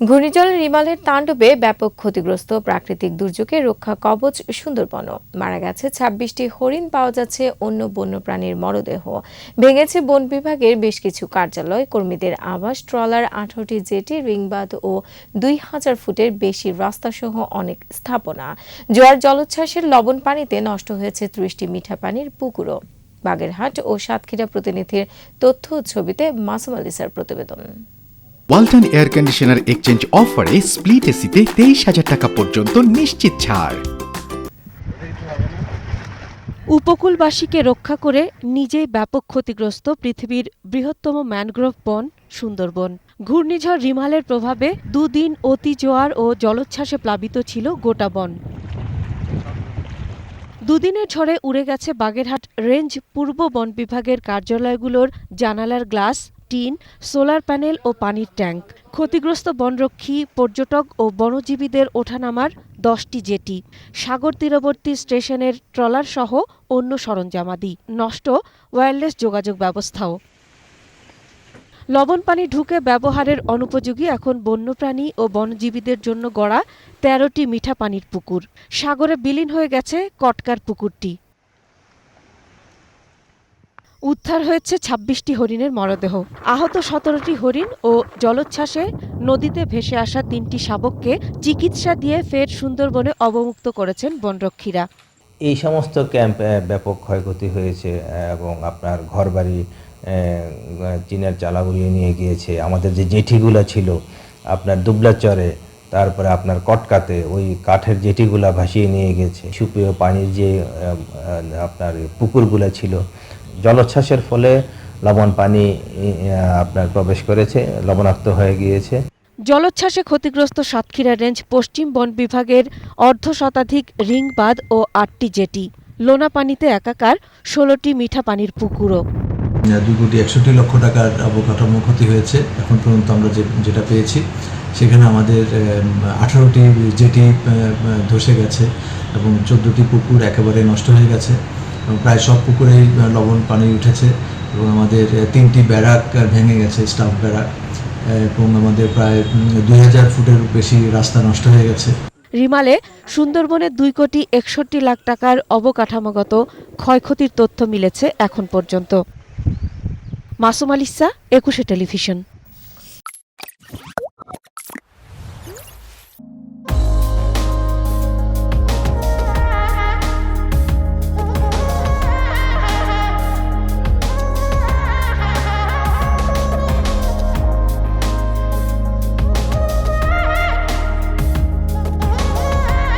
ঘূর্ণিঝড় রিমালের তাণ্ডবে ব্যাপক ক্ষতিগ্রস্ত প্রাকৃতিক দুর্যোগে রক্ষা কবচ সুন্দরবন মারা গেছে ছাব্বিশটি হরিণ, পাওয়া যাচ্ছে অন্য বন্যপ্রাণীর মরদেহ। ভেঙেছে বন বিভাগের বেশ কিছু কার্যালয়। কর্মীদের আবাস, ট্রলার, আঠারোটি জেটি রিংবাদ ও দুই হাজার ফুটের বেশি রাস্তাসহ অনেক স্থাপনা। জোয়ার জলোচ্ছ্বাসের লবণ পানিতে নষ্ট হয়েছে ত্রিশটি মিঠা পানির পুকুরও। বাগেরহাট ও সাতক্ষীরা প্রতিনিধির তথ্য ছবিতে মাসুম আলিসার প্রতিবেদন। ওয়ালটন এয়ার কন্ডিশনার এক্সচেঞ্জ অফারে স্প্লিট এসিতে তেইশ হাজার টাকা পর্যন্ত নিশ্চিত ছাড়। উপকূলবাসীকে রক্ষা করে নিজেই ব্যাপক ক্ষতিগ্রস্ত পৃথিবীর বৃহত্তম ম্যানগ্রোভ বন সুন্দরবন। ঘূর্ণিঝড় রিমালের প্রভাবে দুদিন অতি জোয়ার ও জলোচ্ছ্বাসে প্লাবিত ছিল গোটা বন। দুদিনের ঝড়ে উড়ে গেছে বাগেরহাট রেঞ্জ পূর্ব বন বিভাগের কার্যালয়গুলোর জানালার গ্লাস টিন, সোলার প্যানেল ও পানির ট্যাঙ্ক। ক্ষতিগ্রস্ত বনরক্ষী, পর্যটক ও বনজীবীদের ওঠানামার দশটি জেটি, সাগর তীরবর্তী স্টেশনের ট্রলার সহ অন্য সরঞ্জামাদি, নষ্ট ওয়্যারলেস যোগাযোগ ব্যবস্থাও। লবণ পানি ঢুকে ব্যবহারের অনুপযোগী এখন বন্যপ্রাণী ও বনজীবীদের জন্য গড়া তেরোটি মিঠা পানির পুকুর। সাগরে বিলীন হয়ে গেছে কটকার পুকুরটি। উদ্ধার হয়েছে ছাব্বিশটি হরিণের মরদেহ। আহত সতেরোটি হরিণ ও জলোচ্ছ্বাসে নদীতে ভেসে আসা তিনটি শাবককে চিকিৎসা দিয়ে ফের সুন্দরবনে অবমুক্ত করেছেন বনরক্ষীরা। এই সমস্ত ক্যাম্পে ব্যাপক ক্ষয়ক্ষতি হয়েছে এবং আপনার ঘরবাড়ি চীনের চালা উড়িয়ে নিয়ে গিয়েছে। আমাদের যে জেঠিগুলো ছিল, আপনার দুবলাচরে, তারপরে আপনার কটকাতে, ওই কাঠের জেটিগুলা ভাসিয়ে নিয়ে গেছে। সুপ্রিয় পানির যে আপনার পুকুরগুলো ছিল জলোচ্ছ্বাসের ফলে লবণ পানি আপনার প্রবেশ করেছে লবণাক্ত হয়ে গিয়েছে। জলোচ্ছ্বাসে ক্ষতিগ্রস্ত সাতক্ষীরা রেঞ্জ পশ্চিম বন বিভাগের অর্ধ শতাধিক রিং বাঁধ ও আটটি জেটি। লোনা পানিতে একাকার ষোলোটি মিঠা পানির পুকুরও। দুই কোটি একষট্টি লক্ষ টাকার অবকাঠামো ক্ষতি হয়েছে এখন পর্যন্ত আমরা যে যেটা পেয়েছি। সেখানে আমাদের আঠারোটি জেটি ধসে গেছে এবং চোদ্দোটি পুকুর একেবারে নষ্ট হয়ে গেছে। এবং প্রায় সব পুকুরেই লবণ পানি উঠেছে এবং আমাদের তিনটি ব্যারাক ভেঙে গেছে, স্টাফ ব্যারাক এবং আমাদের প্রায় দুই হাজার ফুটের বেশি রাস্তা নষ্ট হয়ে গেছে। রিমালে সুন্দরবনে দুই কোটি একষট্টি লাখ টাকার অবকাঠামোগত ক্ষয়ক্ষতির তথ্য মিলেছে এখন পর্যন্ত। মাসুম আলিসা একুশে টেলিভিশন।